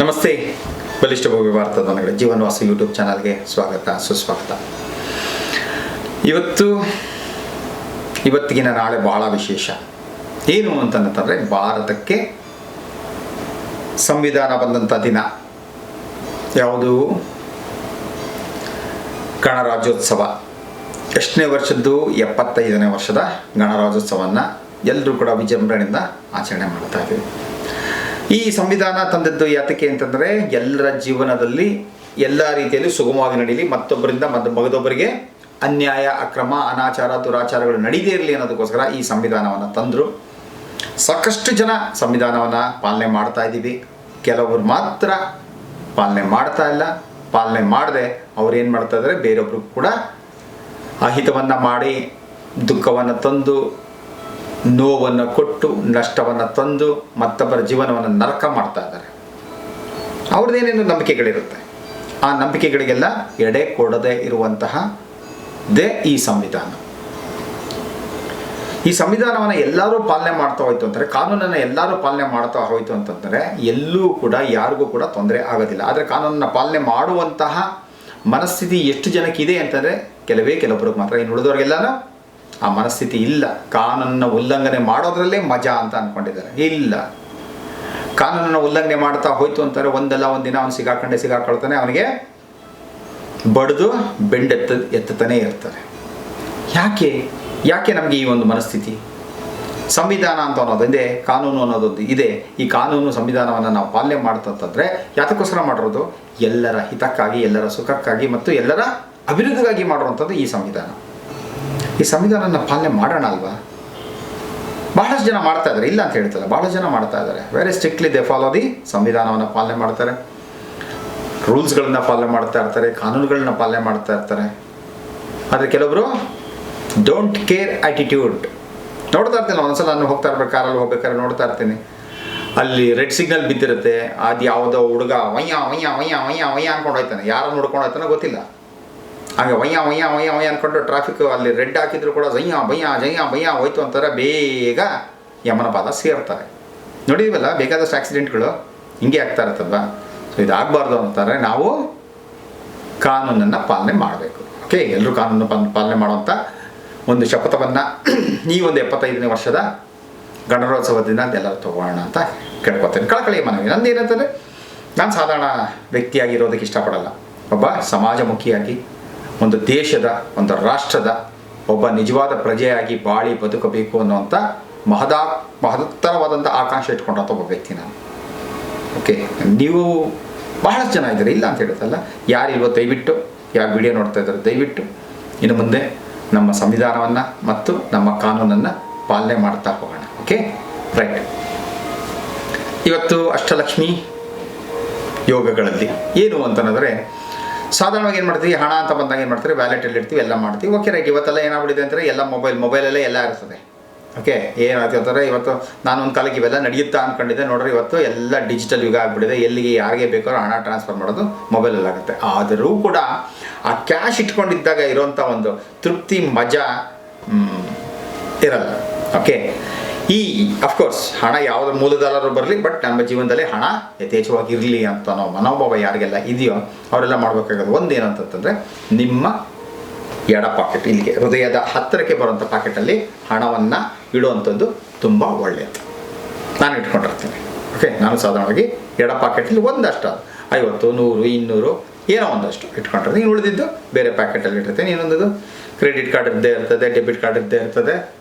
ನಮಸ್ತೆ. ಬಲಿಷ್ಠ ಭವ್ಯ ಭಾರತದ ಜೀವನವಾಸ ಯೂಟ್ಯೂಬ್ ಚಾನಲ್ಗೆ ಸ್ವಾಗತ, ಸುಸ್ವಾಗತ. ಇವತ್ತು, ಇವತ್ತಿಗಿನ ನಾಳೆ ಬಹಳ ವಿಶೇಷ. ಏನು ಅಂತಂದ್ರೆ ಭಾರತಕ್ಕೆ ಸಂವಿಧಾನ ಬಂದಂಥ ದಿನ. ಯಾವುದು? ಗಣರಾಜ್ಯೋತ್ಸವ. ಎಷ್ಟನೇ ವರ್ಷದ್ದು? ಎಪ್ಪತ್ತೈದನೇ ವರ್ಷದ ಗಣರಾಜ್ಯೋತ್ಸವವನ್ನು ಎಲ್ಲರೂ ಕೂಡ ವಿಜೃಂಭಣೆಯಿಂದ ಆಚರಣೆ ಮಾಡ್ತಾ ಇದ್ದೀವಿ. ಈ ಸಂವಿಧಾನ ತಂದದ್ದು ಯಾತಕ್ಕೆ ಅಂತಂದರೆ ಎಲ್ಲರ ಜೀವನದಲ್ಲಿ ಎಲ್ಲ ರೀತಿಯಲ್ಲಿ ಸುಗಮವಾಗಿ ನಡೀಲಿ, ಮತ್ತೊಬ್ಬರಿಂದ ಮತ್ತು ಮಗದೊಬ್ಬರಿಗೆ ಅನ್ಯಾಯ, ಅಕ್ರಮ, ಅನಾಚಾರ, ದುರಾಚಾರಗಳು ನಡೀದೇ ಇರಲಿ ಅನ್ನೋದಕ್ಕೋಸ್ಕರ ಈ ಸಂವಿಧಾನವನ್ನು ತಂದರು. ಸಾಕಷ್ಟು ಜನ ಸಂವಿಧಾನವನ್ನು ಪಾಲನೆ ಮಾಡ್ತಾ ಇದ್ದೀವಿ. ಕೆಲವರು ಮಾತ್ರ ಪಾಲನೆ ಮಾಡ್ತಾ ಇಲ್ಲ. ಪಾಲನೆ ಮಾಡದೆ ಅವ್ರೇನು ಮಾಡ್ತಾ ಇದ್ದಾರೆ ಬೇರೊಬ್ರು ಕೂಡ ಅಹಿತವನ್ನು ಮಾಡಿ, ದುಃಖವನ್ನು ತಂದು ನೋವನ್ನು ಕೊಟ್ಟು ನಷ್ಟವನ್ನು ತಂದು ಮತ್ತೊಬ್ಬರ ಜೀವನವನ್ನು ನರಕ ಮಾಡ್ತಾ ಇದ್ದಾರೆ. ಅವ್ರದ್ದೇನೇನು ನಂಬಿಕೆಗಳಿರುತ್ತೆ. ಆ ನಂಬಿಕೆಗಳಿಗೆಲ್ಲ ಎಡೆ ಕೊಡದೆ ಇರುವಂತಹ ದೇ ಈ ಸಂವಿಧಾನ. ಈ ಸಂವಿಧಾನವನ್ನು ಎಲ್ಲರೂ ಪಾಲನೆ ಮಾಡ್ತಾ ಹೋಯ್ತು ಅಂತಾರೆ ಕಾನೂನನ್ನು ಎಲ್ಲರೂ ಪಾಲನೆ ಮಾಡ್ತಾ ಹೋಯ್ತು ಅಂತಂದರೆ, ಎಲ್ಲೂ ಕೂಡ ಯಾರಿಗೂ ಕೂಡ ತೊಂದರೆ ಆಗೋದಿಲ್ಲ. ಆದರೆ ಕಾನೂನನ್ನು ಪಾಲನೆ ಮಾಡುವಂತಹ ಮನಸ್ಥಿತಿ ಎಷ್ಟು ಜನಕ್ಕಿದೆ ಅಂತಂದರೆ, ಕೆಲವೇ ಕೆಲವೊಬ್ಬರಿಗೆ ಮಾತ್ರ. ಇನ್ನು ಉಳಿದವ್ರಿಗೆಲ್ಲನೂ ಆ ಮನಸ್ಥಿತಿ ಇಲ್ಲ. ಕಾನೂನನ್ನು ಉಲ್ಲಂಘನೆ ಮಾಡೋದ್ರಲ್ಲೇ ಮಜಾ ಅಂತ ಅಂದ್ಕೊಂಡಿದ್ದಾರೆ ಇಲ್ಲ. ಕಾನೂನನ್ನು ಉಲ್ಲಂಘನೆ ಮಾಡ್ತಾ ಹೋಯ್ತು ಅಂತಾರೆ. ಒಂದಲ್ಲ, ಒಂದಿನ ಅವ್ನು ಸಿಗಾಕೊಂಡೆ, ಸಿಗಾಕೊಳ್ತಾನೆ. ಅವನಿಗೆ ಬಡಿದು ಬೆಂಡೆತ್ತ ಎತ್ತತಾನೇ ಇರ್ತಾರೆ. ಯಾಕೆ? ಯಾಕೆ ನಮಗೆ ಈ ಒಂದು ಮನಸ್ಥಿತಿ? ಸಂವಿಧಾನ ಅಂತ ಅನ್ನೋದೊಂದೇ ಕಾನೂನು ಅನ್ನೋದೊಂದು ಇದೆ. ಈ ಕಾನೂನು ಸಂವಿಧಾನವನ್ನು ನಾವು ಪಾಲನೆ ಮಾಡ್ತಂತಂದರೆ ಯಾತಕ್ಕೋಸ್ಕರ ಮಾಡಿರೋದು? ಎಲ್ಲರ ಹಿತಕ್ಕಾಗಿ, ಎಲ್ಲರ ಸುಖಕ್ಕಾಗಿ ಮತ್ತು ಎಲ್ಲರ ಅಭಿವೃದ್ಧಿಗಾಗಿ ಮಾಡುವಂಥದ್ದು ಈ ಸಂವಿಧಾನ. ಈ ಸಂವಿಧಾನನ ಪಾಲನೆ ಮಾಡೋಣ ಅಲ್ವಾ ಬಹಳಷ್ಟು ಜನ ಮಾಡ್ತಾ ಇದ್ದಾರೆ ಇಲ್ಲ ಅಂತ ಹೇಳ್ತಾರೆ ಬಹಳಷ್ಟು ಜನ ಮಾಡ್ತಾ ಇದ್ದಾರೆ very strictly they follow the ಸಂವಿಧಾನವನ್ನು ಪಾಲನೆ ಮಾಡ್ತಾರೆ. ರೂಲ್ಸ್ಗಳನ್ನ ಪಾಲನೆ ಮಾಡ್ತಾ ಇರ್ತಾರೆ, ಕಾನೂನುಗಳನ್ನ ಪಾಲನೆ ಮಾಡ್ತಾ ಇರ್ತಾರೆ. ಆದರೆ ಕೆಲವರು ಡೋಂಟ್ ಕೇರ್ ಆಟಿಟ್ಯೂಡ್ ನೋಡ್ತಾ ಇರ್ತೀನಿ ಒಂದ್ಸಲ ನಾನು ಹೋಗ್ತಾ ಇರ್ಬೇಕು, ಕಾರಲ್ಲಿ ಹೋಗ್ಬೇಕಾದ್ರೆ ನೋಡ್ತಾ ಇರ್ತೀನಿ. ಅಲ್ಲಿ ರೆಡ್ ಸಿಗ್ನಲ್ ಬಿದ್ದಿರುತ್ತೆ, ಅದು ಯಾವುದೋ ಹುಡುಗ ವಯ್ಯ ವಯ್ಯ ವಯ್ಯ ವಯ್ಯ ವಯ್ಯ ಅನ್ಕೊಂಡು ಹೋಯ್ತಾನೆ. ಯಾರು ನೋಡ್ಕೊಂಡು ಹೋಯ್ತಾನೋ ಗೊತ್ತಿಲ್ಲ. ಹಾಗೆ ವಯ್ಯ ವಯ್ಯ ವಯ್ಯ ವಯ್ಯ ಅಂದ್ಕೊಂಡು ಟ್ರಾಫಿಕ್ ಅಲ್ಲಿ ರೆಡ್ ಹಾಕಿದ್ರು ಕೂಡ ಜಯ್ಯ ಬಯ್ಯ ಜಯ್ಯ ಬಯ್ಯ ಹೋಯ್ತು ಅಂತಾರೆ. ಬೇಗ ಯಮನ ಪಾದ ಸೇರ್ತಾರೆ. ನೋಡಿದ್ವಲ್ಲ, ಬೇಕಾದಷ್ಟು ಆಕ್ಸಿಡೆಂಟ್ಗಳು ಹಿಂಗೆ ಆಗ್ತಾ ಇರ್ತಲ್ವಾ ಸೊ ಇದಾಗಬಾರ್ದು ಅಂತಾರೆ. ನಾವು ಕಾನೂನನ್ನು ಪಾಲನೆ ಮಾಡಬೇಕು. ಓಕೆ ಎಲ್ಲರೂ ಕಾನೂನು ಪಾಲ್- ಪಾಲನೆ ಮಾಡುವಂಥ ಒಂದು ಶಪಥವನ್ನು ಈ ಒಂದು ಎಪ್ಪತ್ತೈದನೇ ವರ್ಷದ ಗಣರಾಜ್ಯೋತ್ಸವ ದಿನ ಎಲ್ಲರೂ ತಗೋಣ ಅಂತ ಕೇಳ್ಕೊತೇನೆ. ಕಳಕಳಿಯ ಮನವಿ ನಂದು ಏನಂತಂದರೆ ನಾನು ಸಾಧಾರಣ ವ್ಯಕ್ತಿಯಾಗಿರೋದಕ್ಕೆ ಇಷ್ಟಪಡಲ್ಲ. ಒಬ್ಬ ಸಮಾಜಮುಖಿಯಾಗಿ ಒಂದು ದೇಶದ, ಒಂದು ರಾಷ್ಟ್ರದ ಒಬ್ಬ ನಿಜವಾದ ಪ್ರಜೆಯಾಗಿ ಬಾಳಿ ಬದುಕಬೇಕು ಅನ್ನುವಂಥ ಮಹದಾ ಮಹತ್ತರವಾದಂಥ ಆಕಾಂಕ್ಷೆ ಇಟ್ಕೊಂಡಂಥ ಒಬ್ಬ ವ್ಯಕ್ತಿ ನಾನು. ಓಕೆ ನೀವು ಬಹಳಷ್ಟು ಜನ ಇದ್ದಾರೆ. ಇಲ್ಲ ಅಂತ ಹೇಳುತ್ತಲ್ಲ. ಯಾರು ಇವತ್ತು ದಯವಿಟ್ಟು, ಯಾರು ವಿಡಿಯೋ ನೋಡ್ತಾ ಇದ್ದಾರೆ ದಯವಿಟ್ಟು, ಇನ್ನು ಮುಂದೆ ನಮ್ಮ ಸಂವಿಧಾನವನ್ನು ಮತ್ತು ನಮ್ಮ ಕಾನೂನನ್ನು ಪಾಲನೆ ಮಾಡ್ತಾ ಹೋಗೋಣ. ಓಕೆ ರೈಟ್ ಇವತ್ತು ಅಷ್ಟಲಕ್ಷ್ಮಿ ಯೋಗಗಳಲ್ಲಿ ಏನು ಅಂತಂದರೆ ಸಾಧಾರಣವಾಗಿ ಏನು ಮಾಡ್ತೀವಿ ಹಣ ಅಂತ ಬಂದಾಗ ಏನು ಮಾಡ್ತೀವಿ ವ್ಯಾಲೆಟಲ್ಲಿ ಇಡ್ತೀವಿ, ಎಲ್ಲ ಮಾಡ್ತೀವಿ. ಓಕೆ ರೈಟ್ ಇವತ್ತೆಲ್ಲ ಏನಾಗ್ಬಿಟ್ಟಿದೆ ಅಂದರೆ ಎಲ್ಲ ಮೊಬೈಲ್ ಮೊಬೈಲಲ್ಲೇ ಎಲ್ಲ ಇರ್ತದೆ. ಓಕೆ ಏನಾಯ್ತು ಅಂತಂದರೆ ಇವತ್ತು ನಾನು ಒಂದು ಕಾಲಕ್ಕೆ ಇವೆಲ್ಲ ನಡೆಯುತ್ತಾ ಅಂದ್ಕೊಂಡಿದ್ದೆ ನೋಡ್ರಿ, ಇವತ್ತು ಎಲ್ಲ ಡಿಜಿಟಲ್ ಯುಗ ಆಗಿಬಿಟ್ಟಿದೆ. ಎಲ್ಲಿಗೆ, ಯಾರಿಗೆ ಬೇಕಾದ್ರೂ ಹಣ ಟ್ರಾನ್ಸ್ಫರ್ ಮಾಡೋದು ಮೊಬೈಲಲ್ಲಾಗುತ್ತೆ ಆದರೂ ಕೂಡ ಆ ಕ್ಯಾಶ್ ಇಟ್ಕೊಂಡಿದ್ದಾಗ ಇರೋಂಥ ಒಂದು ತೃಪ್ತಿ, ಮಜಾ ಇರಲ್ಲ. ಓಕೆ ಈ ಅಫ್ಕೋರ್ಸ್ ಹಣ ಯಾವುದ್ರ ಮೂಲದಲ್ಲಾದ್ರೂ ಬರಲಿ ಬಟ್ ನಮ್ಮ ಜೀವನದಲ್ಲಿ ಹಣ ಯಥೇಚ್ಛವಾಗಿ ಇರಲಿ ಅಂತ ನಾವು ಮನೋಭಾವ ಯಾರಿಗೆಲ್ಲ ಇದೆಯೋ ಅವರೆಲ್ಲ ಮಾಡಬೇಕಾಗೋದು ಒಂದೇನಂತಂದ್ರೆ ನಿಮ್ಮ ಎಡ ಪಾಕೆಟ್ ಇಲ್ಲಿಗೆ ಹೃದಯದ ಹತ್ತಿರಕ್ಕೆ ಬರುವಂಥ ಪಾಕೆಟಲ್ಲಿ ಹಣವನ್ನು ಇಡುವಂಥದ್ದು ತುಂಬ ಒಳ್ಳೆಯದು. ನಾನು ಇಟ್ಕೊಂಡಿರ್ತೀನಿ. ಓಕೆ ನಾನು ಸಾಧಾರಣವಾಗಿ ಎಡ ಪಾಕೆಟಲ್ಲಿ ಒಂದಷ್ಟು ಐವತ್ತು, ನೂರು, ಇನ್ನೂರು, ಏನೋ ಒಂದಷ್ಟು ಇಟ್ಕೊಂಡಿರ್ತೀನಿ. ಉಳಿದಿದ್ದು ಬೇರೆ ಪ್ಯಾಕೆಟಲ್ಲಿ ಇಟ್ಟಿರ್ತೀನಿ. ಇನ್ನೊಂದು ಕ್ರೆಡಿಟ್ ಕಾರ್ಡ್ ಇದ್ದೇ ಇರ್ತದೆ ಡೆಬಿಟ್ ಕಾರ್ಡ್ ಇದ್ದೇ ಇರ್ತದೆ.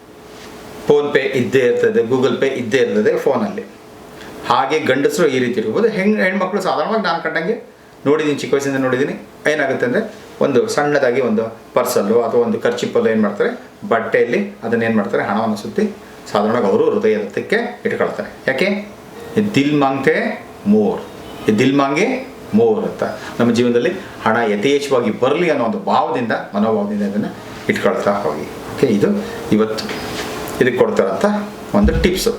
ಫೋನ್ಪೇ ಇದ್ದೇ ಇರ್ತದೆ, ಗೂಗಲ್ ಪೇ ಇದ್ದೇ ಇರ್ತದೆ ಫೋನಲ್ಲಿ. ಹಾಗೆ ಗಂಡಸರು ಈ ರೀತಿ ಇರ್ಬೋದು. ಹೆಣ್ಣು ಹೆಣ್ಮಕ್ಳು ಸಾಧಾರಣವಾಗಿ ನಾನು ಕಂಡಂಗೆ ನೋಡಿದ್ದೀನಿ ಚಿಕ್ಕ ವಯಸ್ಸಿಂದ ನೋಡಿದ್ದೀನಿ ಏನಾಗುತ್ತೆ ಅಂದರೆ ಒಂದು ಸಣ್ಣದಾಗಿ ಒಂದು ಪರ್ಸಲ್ಲು ಅಥವಾ ಒಂದು ಖರ್ಚಿಪ್ಪಲ್ಲು ಏನು ಮಾಡ್ತಾರೆ? ಬಟ್ಟೆಯಲ್ಲಿ ಅದನ್ನೇನು ಮಾಡ್ತಾರೆ? ಹಣವನ್ನು ಸುತ್ತಿ ಸಾಧಾರಣವಾಗಿ ಅವರು ಹೃದಯಕ್ಕೆ ಇಟ್ಕೊಳ್ತಾರೆ. ಯಾಕೆ? ದಿಲ್ ಮಾಂಗ್ತೆ ಮೋರ್. ದಿಲ್ ಮಾಂಗೆ ಮೋರ್ ಅಂತ. ನಮ್ಮ ಜೀವನದಲ್ಲಿ ಹಣ ಯಥೇಚ್ಛವಾಗಿ ಬರಲಿ ಅನ್ನೋ ಒಂದು ಭಾವದಿಂದ, ಮನೋಭಾವದಿಂದ ಅದನ್ನು ಇಟ್ಕೊಳ್ತಾ ಹೋಗಿ. ಓಕೆ, ಇದು ಇವತ್ತು. ಇದಕ್ಕೆ ಕೊಡ್ತಾರಂತ ಒಂದು ಟಿಪ್ಸು.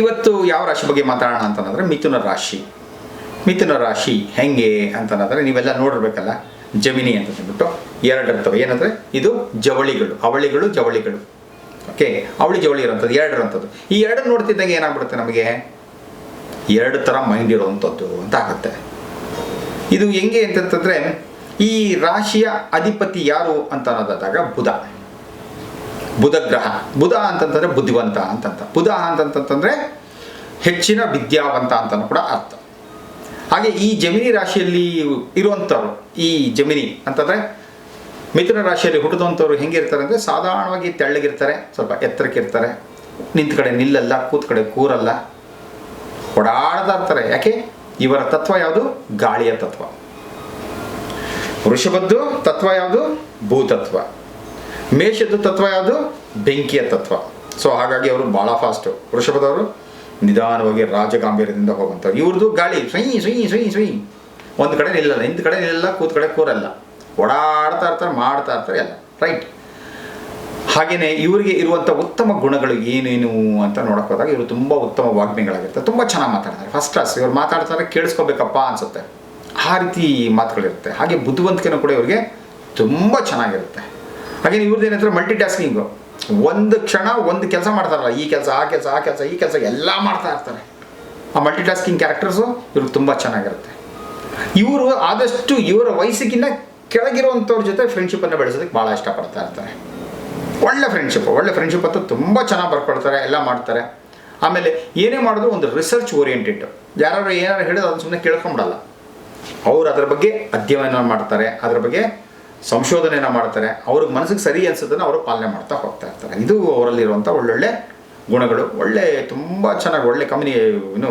ಇವತ್ತು ಯಾವ ರಾಶಿ ಬಗ್ಗೆ ಮಾತಾಡೋಣ ಅಂತಂದ್ರೆ ಮಿಥುನ ರಾಶಿ. ಮಿಥುನ ರಾಶಿ ಹೆಂಗೆ ಅಂತಂದ್ರೆ ನೀವೆಲ್ಲ ನೋಡಿರ್ಬೇಕಲ್ಲ, ಜಮಿನಿ ಅಂತ ಹೇಳ್ಬಿಟ್ಟು ಎರಡು ಇರ್ತವೆ. ಏನಂದರೆ ಇದು ಜವಳಿಗಳು, ಅವಳಿಗಳು ಜವಳಿಗಳು. ಓಕೆ, ಅವಳಿ ಜವಳಿ ಇರೋಂಥದ್ದು ಎರಡು ಇರೋಂಥದ್ದು ಈ ಎರಡು ನೋಡ್ತಿದ್ದಂಗೆ ಏನಾಗ್ಬಿಡುತ್ತೆ ನಮಗೆ? ಎರಡು ಥರ ಮೈಂಡ್ ಇರುವಂಥದ್ದು ಅಂತ ಆಗುತ್ತೆ. ಇದು ಹೆಂಗೆ ಅಂತಂತಂದರೆ ಈ ರಾಶಿಯ ಅಧಿಪತಿ ಯಾರು ಅಂತ ಅನ್ನೋದಾದಾಗ ಬುಧ. ಬುಧ ಗ್ರಹ. ಬುಧ ಅಂತಂತಂದ್ರೆ ಬುದ್ಧಿವಂತ ಅಂತಂತ. ಬುಧ ಅಂತಂತಂದ್ರೆ ಹೆಚ್ಚಿನ ವಿದ್ಯಾವಂತ ಅಂತಲೂ ಕೂಡ ಅರ್ಥ. ಹಾಗೆ ಈ ಜಮಿನಿ ರಾಶಿಯಲ್ಲಿ ಇರುವಂಥವ್ರು, ಈ ಜಮಿನಿ ಅಂತಂದರೆ ಮಿಥುನ ರಾಶಿಯಲ್ಲಿ ಹುಟ್ಟಿದಂಥವ್ರು ಹೆಂಗಿರ್ತಾರೆ ಅಂದರೆ ಸಾಧಾರಣವಾಗಿ ತೆಳ್ಳಗಿರ್ತಾರೆ, ಸ್ವಲ್ಪ ಎತ್ತರಕ್ಕಿರ್ತಾರೆ, ನಿಂತ ಕಡೆ ನಿಲ್ಲಲ್ಲ, ಕೂತ್ ಕಡೆ ಕೂರಲ್ಲ, ಓಡಾಡ್ತಾ ಯಾಕೆ? ಇವರ ತತ್ವ ಯಾವುದು? ಗಾಳಿಯ ತತ್ವ. ವೃಷಭದ್ದು ತತ್ವ ಯಾವುದು? ಭೂತತ್ವ. ಮೇಷದ್ದು ತತ್ವ ಯಾವುದು? ಬೆಂಕಿಯ ತತ್ವ. ಸೊ ಹಾಗಾಗಿ ಅವರು ಭಾಳ ಫಾಸ್ಟು ವೃಷಭದವರು ನಿಧಾನವಾಗಿ ರಾಜಗಾಂಭೀರ್ಯದಿಂದ ಹೋಗುವಂಥವ್ರು. ಇವ್ರದ್ದು ಗಾಳಿ ಸ್ವಯ್ ಸ್ವಯ್ ಸ್ವಯ್ ಸ್ವಯ್ ಒಂದು ಕಡೆ ನಿಲ್ಲಲ್ಲ ಇಂದ ಕಡೆ ನಿಲ್ಲಲ್ಲ, ಕೂತ್ ಕಡೆ ಕೂರಲ್ಲ. ಓಡಾಡ್ತಾ ಇರ್ತಾರೆ, ಮಾಡ್ತಾ ಇರ್ತಾರೆ ಎಲ್ಲ. ರೈಟ್ ಹಾಗೆಯೇ ಇವರಿಗೆ ಇರುವಂಥ ಉತ್ತಮ ಗುಣಗಳು ಏನೇನು ಅಂತ ನೋಡಕ್ಕೆ ಹೋದಾಗ ಇವರು ತುಂಬ ಉತ್ತಮ ವಾಗ್ಮಿಗಳಾಗಿರ್ತಾರೆ. ತುಂಬ ಚೆನ್ನಾಗಿ ಮಾತಾಡ್ತಾರೆ. ಫಸ್ಟ್ ಕ್ಲಾಸ್ ಇವ್ರು ಮಾತಾಡ್ತಾರೆ, ಕೇಳಿಸ್ಕೋಬೇಕಪ್ಪ ಅನ್ಸುತ್ತೆ. ಆ ರೀತಿ ಮಾತುಗಳಿರುತ್ತೆ. ಹಾಗೆ ಬುದ್ಧಿವಂತಿಕೆನೂ ಕೂಡ ಇವರಿಗೆ ತುಂಬ ಚೆನ್ನಾಗಿರುತ್ತೆ. ಹಾಗೆ ಇವ್ರದ್ದು ಏನಂತಾರೆ ಮಲ್ಟಿ ಟಾಸ್ಕಿಂಗು ಒಂದು ಕ್ಷಣ ಒಂದು ಕೆಲಸ ಮಾಡ್ತಾರಲ್ಲ, ಈ ಕೆಲಸ, ಆ ಕೆಲಸ ಆ ಕೆಲಸ, ಈ ಕೆಲಸ ಎಲ್ಲ ಮಾಡ್ತಾ ಇರ್ತಾರೆ. ಆ ಮಲ್ಟಿ ಟಾಸ್ಕಿಂಗ್ ಕ್ಯಾರೆಕ್ಟರ್ಸು ಇವ್ರಿಗೆ ತುಂಬ ಚೆನ್ನಾಗಿರುತ್ತೆ. ಇವರು ಆದಷ್ಟು ಇವರ ವಯಸ್ಸಿಗಿನ್ನ ಕೆಳಗಿರುವಂಥವ್ರ ಜೊತೆ ಫ್ರೆಂಡ್ಶಿಪ್ಪನ್ನು ಬೆಳೆಸೋದಕ್ಕೆ ಭಾಳ ಇಷ್ಟಪಡ್ತಾ ಇರ್ತಾರೆ. ಒಳ್ಳೆ ಫ್ರೆಂಡ್ಶಿಪ್ ಒಳ್ಳೆ ಫ್ರೆಂಡ್ಶಿಪ್ ಅಂತ ತುಂಬ ಚೆನ್ನಾಗಿ ಬರ್ಕೊಡ್ತಾರೆ, ಎಲ್ಲ ಮಾಡ್ತಾರೆ. ಆಮೇಲೆ ಏನೇ ಮಾಡಿದ್ರು ಒಂದು ರಿಸರ್ಚ್ ಓರಿಯೆಂಟೆಡ್ ಯಾರು ಏನಾರು ಹೇಳಿದ್ರು ಅದನ್ನು ಸುಮ್ಮನೆ ಕೇಳ್ಕೊಂಬಿಡಲ್ಲ. ಅವ್ರು ಅದರ ಬಗ್ಗೆ ಅಧ್ಯಯನ ಮಾಡ್ತಾರೆ, ಅದರ ಬಗ್ಗೆ ಸಂಶೋಧನೆನ ಮಾಡ್ತಾರೆ, ಅವ್ರಿಗೆ ಮನಸ್ಸಿಗೆ ಸರಿ ಅನ್ಸುತ್ತೆ ಅವರು ಪಾಲನೆ ಮಾಡ್ತಾ ಹೋಗ್ತಾ ಇರ್ತಾರೆ. ಇದು ಅವರಲ್ಲಿರುವಂಥ ಒಳ್ಳೊಳ್ಳೆ ಗುಣಗಳು, ಒಳ್ಳೆ ತುಂಬ ಚೆನ್ನಾಗಿ, ಒಳ್ಳೆ ಕಮ್ಯುನಿ ಏನು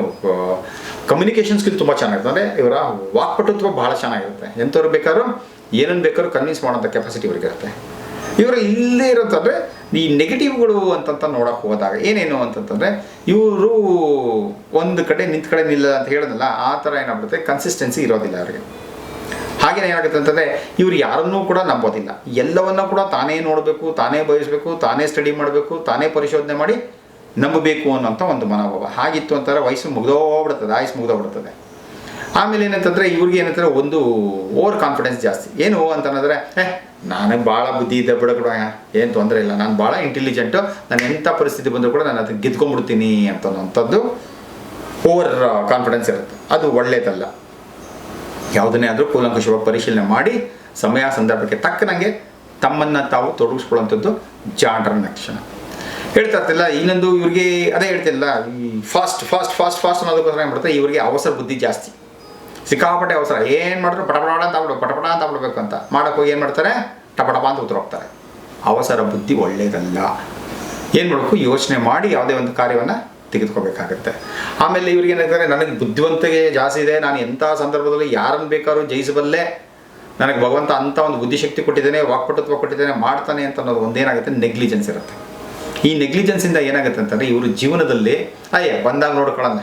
ಕಮ್ಯುನಿಕೇಷನ್ ಸ್ಕಿಲ್ ತುಂಬ ಚೆನ್ನಾಗಿರುತ್ತೆ ಅಂದರೆ ಇವರ ವಾಕ್ಪಟುತ್ವ ಬಹಳ ಚೆನ್ನಾಗಿರುತ್ತೆ. ಎಂಥವ್ರು ಬೇಕಾದ್ರೂ ಏನೇನು ಬೇಕಾದ್ರೂ ಕನ್ವಿನ್ಸ್ ಮಾಡೋಂಥ ಕೆಪಾಸಿಟಿ ಇರುತ್ತೆ ಇವರ ಇಲ್ಲದೇ ಇರುತ್ತಂದ್ರೆ ಈ ನೆಗೆಟಿವ್ಗಳು ಅಂತಂತ ನೋಡಕ್ಕೆ ಹೋದಾಗ ಏನೇನು ಅಂತಂತಂದರೆ ಇವರು ಒಂದು ಕಡೆ ನಿಂತ ಕಡೆ ನಿಲ್ಲ ಅಂತ ಹೇಳಿದ್ನಲ್ಲ ಆ ಥರ ಏನಾಗ್ಬಿಡುತ್ತೆ? ಕನ್ಸಿಸ್ಟೆನ್ಸಿ ಇರೋದಿಲ್ಲ ಅವರಿಗೆ. ಹಾಗೇನೆ ಏನಾಗುತ್ತೆ ಅಂತಂದರೆ ಇವ್ರು ಯಾರನ್ನೂ ಕೂಡ ನಂಬೋದಿಲ್ಲ. ಎಲ್ಲವನ್ನ ಕೂಡ ತಾನೇ ನೋಡಬೇಕು, ತಾನೇ ಬಯಸಬೇಕು, ತಾನೇ ಸ್ಟಡಿ ಮಾಡಬೇಕು, ತಾನೇ ಪರಿಶೋಧನೆ ಮಾಡಿ ನಂಬಬೇಕು ಅನ್ನೋಂಥ ಒಂದು ಮನೋಭಾವ. ಹಾಗಿತ್ತು ಅಂತಾರೆ, ವಯಸ್ಸು ಮುಗ್ದೋಗ್ಬಿಡ್ತದೆ ಆಯಸ್ಸು ಮುಗ್ದೋಗ್ಬಿಡ್ತದೆ ಆಮೇಲೆ ಏನಂತಂದ್ರೆ ಇವ್ರಿಗೆ ಏನಂತಂದ್ರೆ ಒಂದು ಓವರ್ ಕಾನ್ಫಿಡೆನ್ಸ್ ಜಾಸ್ತಿ. ಏನು ಅಂತಂದ್ರೆ ಏ ನನಗೆ ಭಾಳ ಬುದ್ಧಿ ಇದೆ ಬಿಡಕಡ ಏನು ತೊಂದರೆ ಇಲ್ಲ. ನಾನು ಭಾಳ ಇಂಟೆಲಿಜೆಂಟು ನಾನು ಎಂಥ ಪರಿಸ್ಥಿತಿ ಬಂದರೂ ಕೂಡ ನಾನು ಅದನ್ನು ಗೆದ್ಕೊಂಡ್ಬಿಡ್ತೀನಿ ಅಂತನ್ನುವಂಥದ್ದು ಓವರ್ ಕಾನ್ಫಿಡೆನ್ಸ್ ಇರುತ್ತೆ. ಅದು ಒಳ್ಳೇದಲ್ಲ. ಯಾವುದನ್ನೇ ಆದರೂ ಕೂಲಂಕುಷವಾಗಿ ಪರಿಶೀಲನೆ ಮಾಡಿ, ಸಮಯ, ಸಂದರ್ಭಕ್ಕೆ ತಕ್ಕನಂಗೆ ತಮ್ಮನ್ನು ತಾವು ತೊಡಗಿಸ್ಕೊಳ್ಳುವಂಥದ್ದು ಜಾಣರ ಲಕ್ಷಣ. ಹೇಳ್ತಾ ಇರ್ತಿಲ್ಲ, ಇನ್ನೊಂದು ಇವ್ರಿಗೆ ಅದೇ ಹೇಳ್ತಿಲ್ಲ ಫಾಸ್ಟ್ ಫಾಸ್ಟ್ ಫಾಸ್ಟ್ ಫಾಸ್ಟ್ ಅನ್ನೋದಕ್ಕೋಸ್ಕರ ಏನು ಮಾಡ್ತಾರೆ, ಇವರಿಗೆ ಅವಸರ ಬುದ್ಧಿ ಜಾಸ್ತಿ. ಸಿಕ್ಕಾಪಟ್ಟೆ ಅವಸರ. ಏನು ಮಾಡಿದ್ರು ಪಟಪಟ ಅಂತ ಬಿಡು ಪಟಪಟ ಅಂತ ಆಗ್ಬಿಡ್ಬೇಕು ಅಂತ. ಮಾಡಕ್ಕೆ ಹೋಗಿ ಏನು ಮಾಡ್ತಾರೆ? ಟಪಟಪ ಅಂತ ಉತ್ತರ ಹೋಗ್ತಾರೆ. ಅವಸರ ಬುದ್ಧಿ ಒಳ್ಳೆಯದಲ್ಲ ಏನು ಮಾಡಬೇಕು? ಯೋಚನೆ ಮಾಡಿ ಯಾವುದೇ ಒಂದು ಕಾರ್ಯವನ್ನು ತೆಗೆದುಕೋಬೇಕಾಗತ್ತೆ. ಆಮೇಲೆ ಇವ್ರಿಗೆ ಏನಾಗ್ತಾರೆ ನನಗೆ ಬುದ್ಧಿವಂತಿಕೆ ಜಾಸ್ತಿ ಇದೆ. ನಾನು ಎಂಥ ಸಂದರ್ಭದಲ್ಲಿ ಯಾರನ್ನು ಬೇಕಾದ್ರೂ ಜಯಿಸಬಲ್ಲೆ? ನನಗೆ ಭಗವಂತ ಅಂಥ ಒಂದು ಬುದ್ಧಿಶಕ್ತಿ ಕೊಟ್ಟಿದ್ದೇನೆ, ವಾಕ್ಪಟುತ್ವ ಕೊಟ್ಟಿದ್ದೇನೆ, ಮಾಡ್ತಾನೆ ಅಂತ ಅನ್ನೋದು ಒಂದೇನಾಗುತ್ತೆ? ನೆಗ್ಲಿಜೆನ್ಸ್ ಇರುತ್ತೆ. ಈ ನೆಗ್ಲಿಜೆನ್ಸಿಂದ ಏನಾಗುತ್ತೆ ಅಂತಂದರೆ ಇವರು ಜೀವನದಲ್ಲಿ, ಅಯ್ಯ, ಬಂದಾಗ ನೋಡ್ಕೊಳ್ಳೋಣ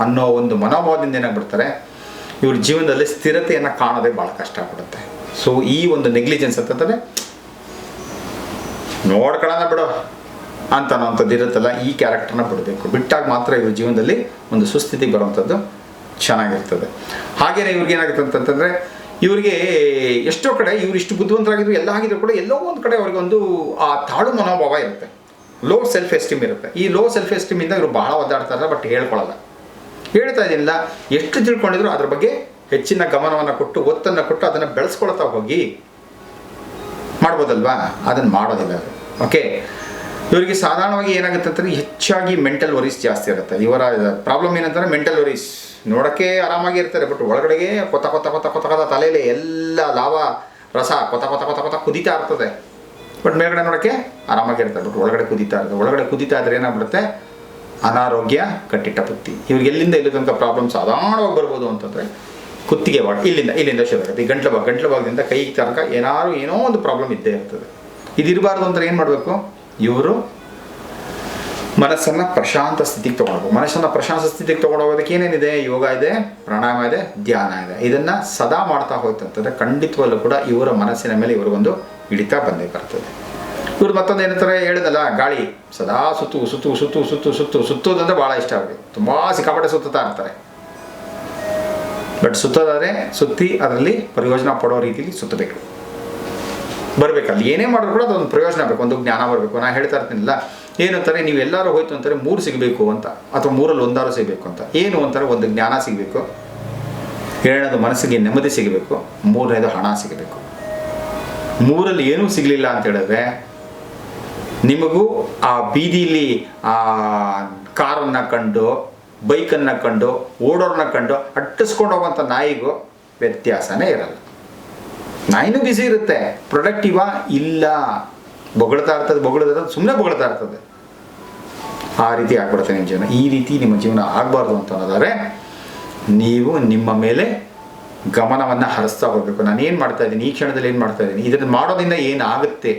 ಅನ್ನೋ ಒಂದು ಮನೋಭಾವದಿಂದ ಏನಾಗ್ಬಿಡ್ತಾರೆ? ಇವ್ರ ಜೀವನದಲ್ಲಿ ಸ್ಥಿರತೆಯನ್ನು ಕಾಣೋದೇ ಭಾಳ ಕಷ್ಟ ಆಗ್ಬಿಡುತ್ತೆ. ಸೊ ಈ ಒಂದು ನೆಗ್ಲಿಜೆನ್ಸ್ ಅಂತಂದರೆ ನೋಡ್ಕೊಳ್ಳೋಣ ಬಿಡೋ ಅಂತ ಅನ್ನೋಂಥದ್ದು ಇರುತ್ತಲ್ಲ, ಈ ಕ್ಯಾರೆಕ್ಟರ್ನ ಬಿಡಬೇಕು. ಬಿಟ್ಟಾಗ ಮಾತ್ರ ಇವ್ರ ಜೀವನದಲ್ಲಿ ಒಂದು ಸುಸ್ಥಿತಿ ಬರುವಂಥದ್ದು ಚೆನ್ನಾಗಿರ್ತದೆ. ಹಾಗೇನೆ ಇವ್ರಿಗೆ ಏನಾಗುತ್ತೆ ಅಂತಂತಂದರೆ, ಇವರಿಗೆ ಎಷ್ಟೋ ಕಡೆ ಇವ್ರು ಇಷ್ಟು ಬುದ್ಧಿವಂತರಾಗಿದ್ರು, ಎಲ್ಲ ಆಗಿದ್ರು ಕೂಡ ಎಲ್ಲೋ ಒಂದು ಕಡೆ ಅವ್ರಿಗೆ ಒಂದು ಆ ತಾಳು ಮನೋಭಾವ ಇರುತ್ತೆ. ಲೋ ಸೆಲ್ಫ್ ಎಸ್ಟೀಮ್ ಇರುತ್ತೆ. ಈ ಲೋ ಸೆಲ್ಫ್ ಎಸ್ಟೀಮಿಂದ ಇವರು ಭಾಳ ಒದ್ದಾಡ್ತಾರೆ ಬಟ್ ಹೇಳ್ಕೊಳ್ಳಲ್ಲ ಹೇಳ್ತಾ ಇದ್ದಿಲ್ಲ ಎಷ್ಟು ತಿಳ್ಕೊಂಡಿದ್ರು ಅದ್ರ ಬಗ್ಗೆ ಹೆಚ್ಚಿನ ಗಮನವನ್ನು ಕೊಟ್ಟು, ಒತ್ತನ್ನು ಕೊಟ್ಟು ಅದನ್ನು ಬೆಳೆಸ್ಕೊಳ್ತಾ ಹೋಗಿ ಮಾಡ್ಬೋದಲ್ವಾ? ಅದನ್ನು ಮಾಡೋದಿಲ್ಲ ಓಕೆ ಇವರಿಗೆ ಸಾಧಾರಣವಾಗಿ ಏನಾಗುತ್ತೆ ಅಂತಂದ್ರೆ ಹೆಚ್ಚಾಗಿ ಮೆಂಟಲ್ ವರೀಸ್ ಜಾಸ್ತಿ ಇರುತ್ತೆ. ಇವರ ಪ್ರಾಬ್ಲಮ್ ಏನಂತಂದ್ರೆ ಮೆಂಟಲ್ ವರೀಸ್ ನೋಡೋಕ್ಕೆ ಆರಾಮಾಗಿ ಇರ್ತಾರೆ ಬಟ್ ಒಳಗಡೆಗೆ ಕೊತ ಕೊತ ಕೊತ ಕೊತ ಕೊತ ತಲೆಯಲ್ಲಿ ಎಲ್ಲ ಲಾವ ರಸ ಕೊತ ಕೊತ ಕೊತ ಕೊತ ಕುದೀತಾ ಇರ್ತದೆ. ಬಟ್ ಮೇಲ್ಗಡೆ ನೋಡೋಕ್ಕೆ ಆರಾಮಾಗಿರ್ತಾರೆ ಬಟ್ ಒಳಗಡೆ ಕುದೀತಾ ಇರ್ತದೆ ಒಳಗಡೆ ಕುದೀತಾ ಇದ್ರೆ ಏನಾಗ್ಬಿಡುತ್ತೆ? ಅನಾರೋಗ್ಯ, ಕಟ್ಟಿಟ್ಟ ಬುತ್ತಿ ಇವ್ರಿಗೆ ಎಲ್ಲಿಂದ ಇಲ್ಲಿ ತನಕ ಪ್ರಾಬ್ಲಮ್ ಸಾಧಾರಣವಾಗಿ ಬರ್ಬೋದು ಅಂತಂದರೆ ಕುತ್ತಿಗೆ ಭಾಗ ಇಲ್ಲಿಂದ ಇಲ್ಲಿಂದ ಶುರು ಆಗುತ್ತೆ ಈ ಗಂಟ್ಲ ಭಾಗ ಗಂಟ್ಲ ಭಾಗದಿಂದ ಕೈ ತನಕ ಏನಾದ್ರು ಏನೋ ಒಂದು ಪ್ರಾಬ್ಲಮ್ ಇದ್ದೇ ಇರ್ತದೆ. ಇದಿರಬಾರ್ದು ಅಂದ್ರೆ ಏನು ಮಾಡಬೇಕು? ಇವರು ಮನಸ್ಸನ್ನು ಪ್ರಶಾಂತ ಸ್ಥಿತಿಗೆ ತೊಗೊಳ್ಬೇಕು ಮನಸ್ಸನ್ನು ಪ್ರಶಾಂತ ಸ್ಥಿತಿಗೆ ತೊಗೊಂಡೋಗೋದಕ್ಕೆ ಏನೇನಿದೆ? ಯೋಗ ಇದೆ, ಪ್ರಾಣಾಯಾಮ ಇದೆ, ಧ್ಯಾನ ಇದೆ. ಇದನ್ನು ಸದಾ ಮಾಡ್ತಾ ಹೋಯ್ತು ಅಂತಂದರೆ ಖಂಡಿತವಲ್ಲೂ ಕೂಡ ಇವರ ಮನಸ್ಸಿನ ಮೇಲೆ ಇವರಿಗೊಂದು ಹಿಡಿತಾ ಬಂದೇ ಬರ್ತದೆ. ಇವ್ರು ಮತ್ತೊಂದು ಏನಂತಾರೆ, ಹೇಳಿದಲ್ಲ, ಗಾಳಿ. ಸದಾ ಸುತ್ತು ಸುತ್ತು ಸುತ್ತು ಸುತ್ತು ಸುತ್ತು ಸುತ್ತೋದಂದ್ರೆ ಭಾಳ ಇಷ್ಟ ಅವ್ರಿಗೆ. ತುಂಬ ಸಿಕ್ಕಾಪಟ್ಟೆ ಸುತ್ತುತ್ತಾ ಇರ್ತಾರೆ. ಬಟ್ ಸುತ್ತೋದಾದರೆ ಸುತ್ತಿ ಅದರಲ್ಲಿ ಪ್ರಯೋಜನ ಪಡೋ ರೀತಿಲಿ ಸುತ್ತಬೇಕು. ಬರಬೇಕಲ್ಲಿ ಏನೇ ಮಾಡಿದ್ರು ಕೂಡ ಅದೊಂದು ಪ್ರಯೋಜನ ಬೇಕು. ಒಂದು ಜ್ಞಾನ ಬರಬೇಕು. ನಾನು ಹೇಳ್ತಾ ಇರ್ತೀನಿಲ್ಲ, ಏನು ಅಂತಾರೆ, ನೀವು ಎಲ್ಲರೂ ಹೋಯ್ತು ಅಂತಾರೆ, ಮೂರು ಸಿಗಬೇಕು ಅಂತ. ಅಥವಾ ಮೂರಲ್ಲಿ ಒಂದಾರು ಸಿಗಬೇಕು ಅಂತ. ಏನು ಅಂತಾರೆ, ಒಂದು ಜ್ಞಾನ ಸಿಗಬೇಕು. ಎರಡನೇದು ಮನಸ್ಸಿಗೆ ನೆಮ್ಮದಿ ಸಿಗಬೇಕು. ಮೂರನೇದು ಹಣ ಸಿಗಬೇಕು. ಮೂರಲ್ಲಿ ಏನೂ ಸಿಗಲಿಲ್ಲ ಅಂತ ಹೇಳಿದ್ರೆ ನಿಮಗೂ ಆ ಬೀದಿಲಿ ಆ ಕಾರನ್ನು ಕಂಡು, ಬೈಕನ್ನು ಕಂಡು ಓಡೋರನ್ನ ಕಂಡು ಅಟ್ಟಿಸ್ಕೊಂಡು ಹೋಗುವಂಥ ನಾಯಿಗೂ ವ್ಯತ್ಯಾಸನೇ ಇರಲ್ಲ. ನಾಯಿನೂ ಬಿಸಿ ಇರುತ್ತೆ. ಪ್ರೊಡಕ್ಟಿವ ಇಲ್ಲ. ಬೊಗಳ್ತಾ ಇರ್ತದೆ, ಬೊಗಳ್ತಾ ಸುಮ್ಮನೆ ಬೊಗಳ್ತಾ ಇರ್ತದೆ. ಆ ರೀತಿ ಆಗ್ಬಿಡುತ್ತೆ ನಿಮ್ಮ ಜೀವನ. ಈ ರೀತಿ ನಿಮ್ಮ ಜೀವನ ಆಗಬಾರ್ದು ಅಂತ ಅನ್ನೋದಾದ್ರೆ ನೀವು ನಿಮ್ಮ ಮೇಲೆ ಗಮನವನ್ನು ಹರಿಸ್ತಾ ಹೋಗಬೇಕು. ನಾನು ಏನು ಮಾಡ್ತಾ ಇದ್ದೀನಿ? ಈ ಕ್ಷಣದಲ್ಲಿ ಏನು ಮಾಡ್ತಾ ಇದ್ದೀನಿ? ಇದನ್ನು ಮಾಡೋದ್ರಿಂದ ಏನಾಗುತ್ತೆ?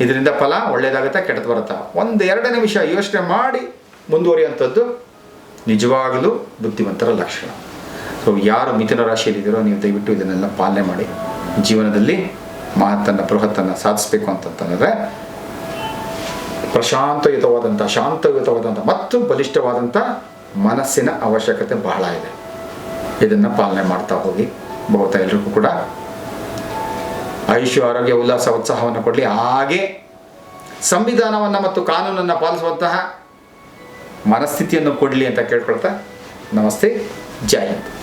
ಇದರಿಂದ ಫಲ ಒಳ್ಳೇದಾಗುತ್ತಾ, ಕೆಟ್ಟದ್ದು ಬರುತ್ತಾ? ಒಂದು ಎರಡು ನಿಮಿಷ ಯೋಚನೆ ಮಾಡಿ ಮುಂದುವರಿಯುವಂಥದ್ದು ನಿಜವಾಗಲೂ ಬುದ್ಧಿವಂತರ ಲಕ್ಷಣ. ಸೊ ಯಾರು ಮಿಥುನ ರಾಶಿಯಲ್ಲಿದ್ದೀರೋ ನೀವು ದಯವಿಟ್ಟು ಇದನ್ನೆಲ್ಲ ಪಾಲನೆ ಮಾಡಿ. ಜೀವನದಲ್ಲಿ ಮಹತ್ತನ್ನು, ಬೃಹತ್ತನ್ನು ಸಾಧಿಸಬೇಕು ಅಂತಂತಂದರೆ ಪ್ರಶಾಂತಯುತವಾದಂಥ, ಶಾಂತಯುತವಾದಂಥ ಮತ್ತು ಬಲಿಷ್ಠವಾದಂಥ ಮನಸ್ಸಿನ ಅವಶ್ಯಕತೆ ಬಹಳ ಇದೆ. ಇದನ್ನು ಪಾಲನೆ ಮಾಡ್ತಾ ಹೋಗಿ. ಬಹುತ ಎಲ್ರಿಗೂ ಕೂಡ ಆಯುಷ್ಯ ಆರೋಗ್ಯ ಉಲ್ಲಾಸ ಉತ್ಸಾಹವನ್ನು ಕೊಡಲಿ. ಹಾಗೆ ಸಂವಿಧಾನವನ್ನು ಮತ್ತು ಕಾನೂನನ್ನು ಪಾಲಿಸುವಂತಹ ಮನಸ್ಥಿತಿಯನ್ನು ಕೊಡಲಿ ಅಂತ ಕೇಳ್ಕೊಳ್ತಾ ನಮಸ್ತೆ. ಜೈ ಹಿಂದ್.